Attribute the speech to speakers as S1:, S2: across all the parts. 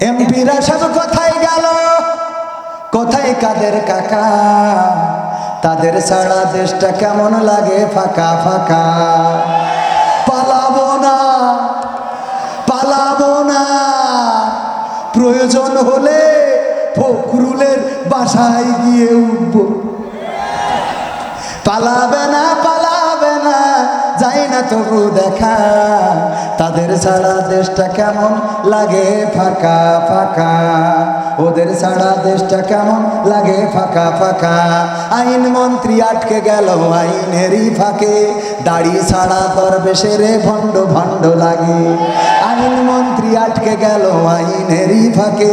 S1: এমপিরা সব কোথায় গেল? কোথায় কাদের কাকা? তাদের সারা দেশটা কেমন লাগে? ফাঁকা ফাঁকা। পালাবো না পালাবো না। প্রয়োজন হলে ফখরুলের বাসায় গিয়ে উঠবো। পালাবে না না তবু দেখা, তাদের সারা দেশটা কেমন লাগে ফাঁকা ফাঁকা? ওদের সারা দেশটা কেমন লাগে ফাঁকা ফাঁকা? আইন মন্ত্রী আটকে গেল আইনেরই ফাঁকে, দাড়ি ছাড়া দরবেশের ভণ্ড ভণ্ড লাগে। আইন মন্ত্রী আটকে গেল আইনেরই ফাঁকে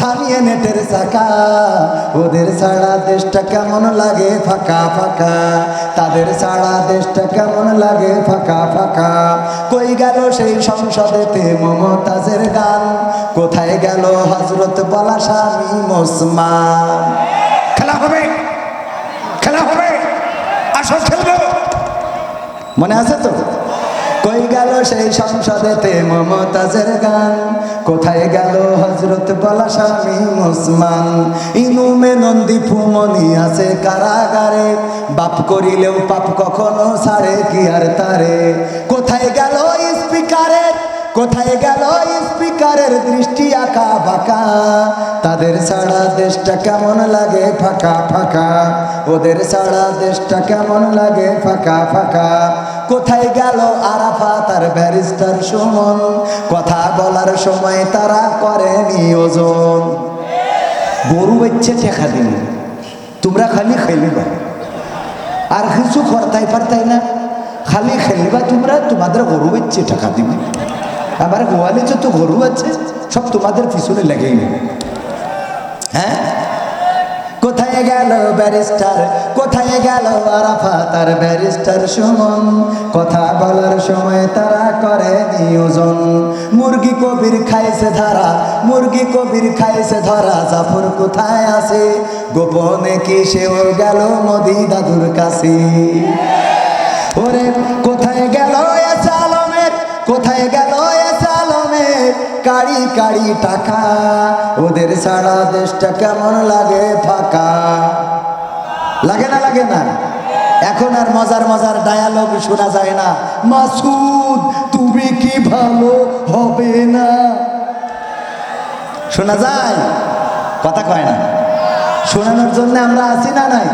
S1: থামিয়ে নেটের চাকা। ওদের সারা দেশটা কেমন লাগে? ফাঁকা ফাঁকা। তাদের সারা দেশটা কেমন লাগে? ফাঁকা ফাঁকা। কই গেল সেই সংসদেতে মমতাজের গান? কোথায় গেল হজরত বলা স্বামী মোসমান?
S2: খেলা হবে। খেলা হবে। আসো খেলব।
S1: মনে আছে তো? কই গেল সেই সংসদেতে মমতাজের গান। কোথায় গেল হজরত বলা স্বামী মুসমান ইনুমে নন্দী ফুমনি আছে কারাগারে। বাপ করিলেও পাপ কখনো ছাড়ে কি আর তারে। কোথায় গেল স্পিকারের, কোথায় গেল স্পিকারের দৃষ্টি আঁকা বাঁকা? তাদের সারা দেশটা কেমন লাগে ফাঁকা ফাঁকা? ওদের সারা দেশটা কেমন লাগে ফাঁকা ফাঁকা? কোথায় গেল তার ব্যারিস্টার সুমন, কথা বলার সময় তারা করে নিয়োজন গরু বাচ্চা টেকা দিন তোমরা খালি খেলিবা। আর কিছু করতাই পারতাই না, খালি খেলবা, তোমরা তোমাদের গরু বাচ্চা টাকা দিবে আমার গোয়ালে যত গরু আছে, সব তোমাদের পিছনে লেগেই। হ্যাঁ? কোথায় গেল ব্যারিস্টার? কোথায় গেল আরাফা তার ব্যারিস্টার সুমন? কথা বলার সময় তারা করে নিয়োজন। মুরগি কবির খাইছে ধরা, মুরগি কবির খাইছে ধরা। জাফর কোথায় আছে? গোপনে কি সেও গেল মোদি দাদুর কাছে? ওরে, কোথায় গেল কাড়ি কাড়ি টাকা, ওদের সারা দেশটা কেমন লাগে ফাঁকা? লাগে না লাগে না? এখন আর মজার মজার ডায়ালগ শোনা যায় না। মাসুদ, তুমি কি ভালো হবে না? শোনা যায়? কথা কয় না। শোনানোর জন্য আমরা আছি না নাই?